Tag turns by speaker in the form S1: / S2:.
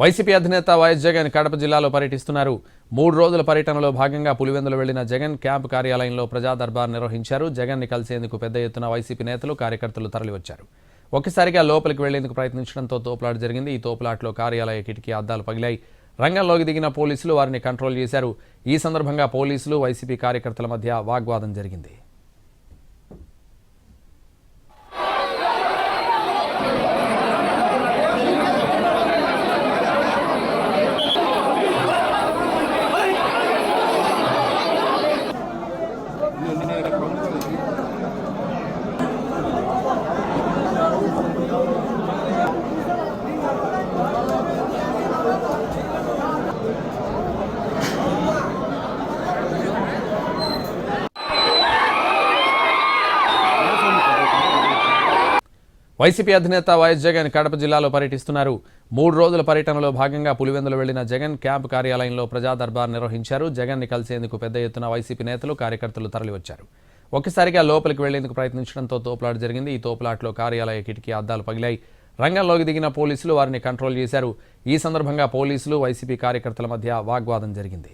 S1: YCP అధినేత YS Jagan Kadapa జిల్లాలో పర్యటిస్తున్నారు. మూడు రోజుల పర్యటనలో భాగంగా పులివెందులు వెళ్ళిన జగన్ క్యాంపు కార్యాలయంలో ప్రజా దర్బార్ నిర్వహించారు. జగన్ని కలిసేందుకు పెద్ద ఎత్తున వైసీపీ నేతలు కార్యకర్తలు తరలివచ్చారు. ఒక్కసారిగా లోపలికి వెళ్ళేందుకు ప్రయత్నించడంతో తోపులాట జరిగింది. ఈ తోపులాటలో కార్యాలయ కిటికీ అద్దాలు పగిలాయి. రంగంలోకి దిగిన పోలీసులు వారిని కంట్రోల్ చేశారు. ఈ సందర్భంగా పోలీసులు వైసీపీ కార్యకర్తల మధ్య వాగ్వాదం జరిగింది. వైసీపీ అధినేత వైఎస్ జగన్ కడప జిల్లాలో పర్యటిస్తున్నారు. మూడు రోజుల పర్యటనలో భాగంగా పులివెందులు వెళ్ళిన జగన్ క్యాంపు కార్యాలయంలో ప్రజా దర్బార్ నిర్వహించారు. జగన్ని కలిసేందుకు పెద్ద ఎత్తున వైసీపీ నేతలు కార్యకర్తలు తరలివచ్చారు. ఒక్కసారిగా లోపలికి వెళ్ళేందుకు ప్రయత్నించడంతో తోపులాట జరిగింది. ఈ తోపులాటలో కార్యాలయ కిటికీ అద్దాలు పగిలాయి. రంగంలోకి దిగిన పోలీసులు వారిని కంట్రోల్ చేశారు. ఈ సందర్భంగా పోలీసులు వైసీపీ కార్యకర్తల మధ్య వాగ్వాదం జరిగింది.